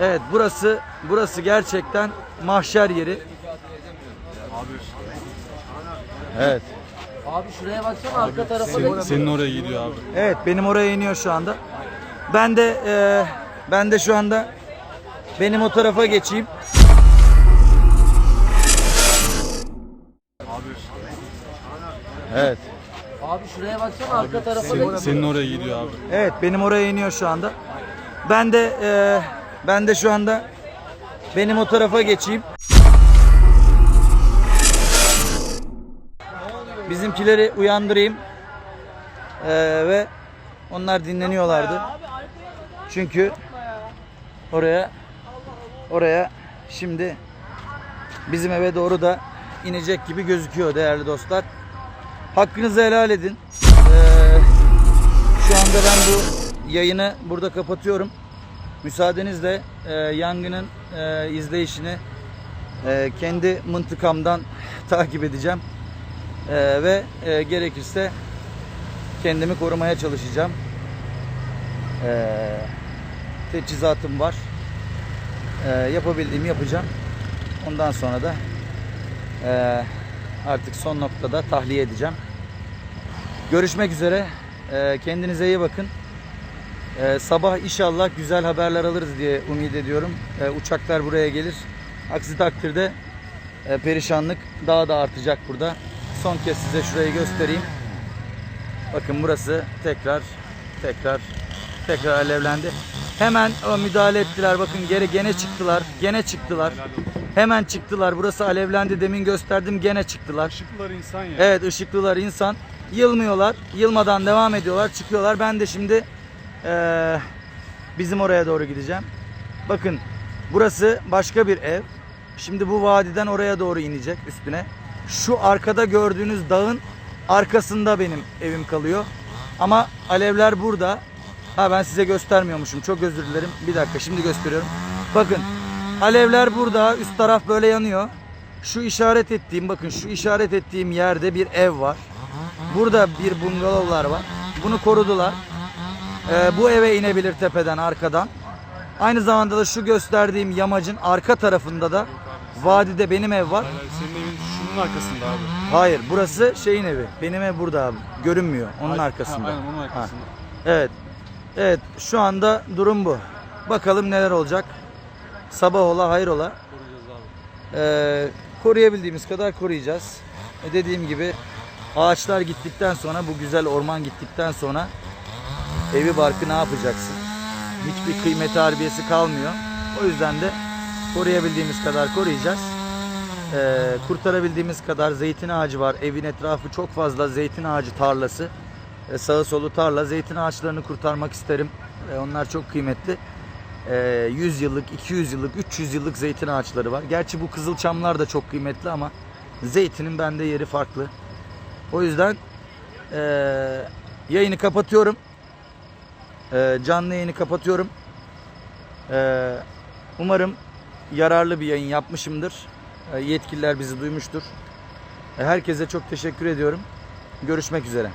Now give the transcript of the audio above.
Evet burası burası gerçekten mahşer yeri. Evet. Abi şuraya baksana arka tarafa da Senin oraya gidiyor abi. Evet benim oraya iniyor şu anda. Ben de eee, ben de şu anda benim o tarafa geçeyim. Evet. Abi şuraya baksana arka tarafa da Senin oraya gidiyor abi. Evet benim oraya iniyor şu anda. Ben de eee, ben de şu anda benim o tarafa geçeyim. Bizimkileri uyandırayım. Eee, ve onlar dinleniyorlardı. Çünkü oraya oraya şimdi bizim eve doğru da inecek gibi gözüküyor değerli dostlar. Hakkınızı helal edin. Eee şu anda ben bu yayını burada kapatıyorum. Müsaadenizle e, yangının e, izleyişini e, kendi mıntıkamdan takip edeceğim. E, ve e, gerekirse kendimi korumaya çalışacağım. E, teçhizatım var. E, yapabildiğimi yapacağım. Ondan sonra da e, artık son noktada tahliye edeceğim. Görüşmek üzere. Ee, kendinize iyi bakın. Ee, sabah inşallah güzel haberler alırız diye umut ediyorum. Ee, uçaklar buraya gelir. Aksi takdirde e, perişanlık daha da artacak burada. Son kez size şurayı göstereyim. Bakın burası tekrar tekrar tekrar alevlendi. Hemen o müdahale ettiler. Bakın geri gene çıktılar. Gene çıktılar. Hemen çıktılar. Burası alevlendi. Demin gösterdim. Gene çıktılar. Işıklılar insan ya. Evet ışıklılar insan. Yılmıyorlar. Yılmadan devam ediyorlar. Çıkıyorlar. Ben de şimdi eee, bizim oraya doğru gideceğim. Bakın burası başka bir ev. Şimdi bu vadiden oraya doğru inecek üstüne. Şu arkada gördüğünüz dağın arkasında benim evim kalıyor. Ama alevler burada. Ha ben size göstermiyormuşum. Çok özür dilerim. Bir dakika şimdi gösteriyorum. Bakın alevler burada. Üst taraf böyle yanıyor. Şu işaret ettiğim bakın şu işaret ettiğim yerde bir ev var. Burada bir bungalovlar var. Bunu korudular. Ee, bu eve inebilir tepeden arkadan. Aynı zamanda da şu gösterdiğim yamacın arka tarafında da vadide benim ev var. Hayır, Senin evin şunun arkasında abi. Hayır burası şeyin evi. Benim ev burada abi. Görünmüyor. Onun Hayır, arkasında. Ha, aynen onun Ha. arkasında. Evet. Evet şu anda durum bu. Bakalım neler olacak. Sabah ola hayır ola. Koruyacağız abi. Ee, koruyabildiğimiz kadar koruyacağız. E dediğim gibi ağaçlar gittikten sonra bu güzel orman gittikten sonra evi barkı ne yapacaksın? Hiçbir kıymeti harbiyesi kalmıyor. O yüzden de koruyabildiğimiz kadar koruyacağız. Ee, kurtarabildiğimiz kadar zeytin ağacı var. Evin etrafı çok fazla zeytin ağacı tarlası. Ee, sağı solu tarla. Zeytin ağaçlarını kurtarmak isterim. Ee, onlar çok kıymetli. Ee, 100 yıllık, 200 yıllık, 300 yıllık zeytin ağaçları var. Gerçi bu kızılçamlar da çok kıymetli ama zeytinin bende yeri farklı. O yüzden ee, yayını kapatıyorum. Ee, canlı yayını kapatıyorum. Ee, umarım yararlı bir yayın yapmışımdır. Ee, yetkililer bizi duymuştur. Herkese çok teşekkür ediyorum. Görüşmek üzere.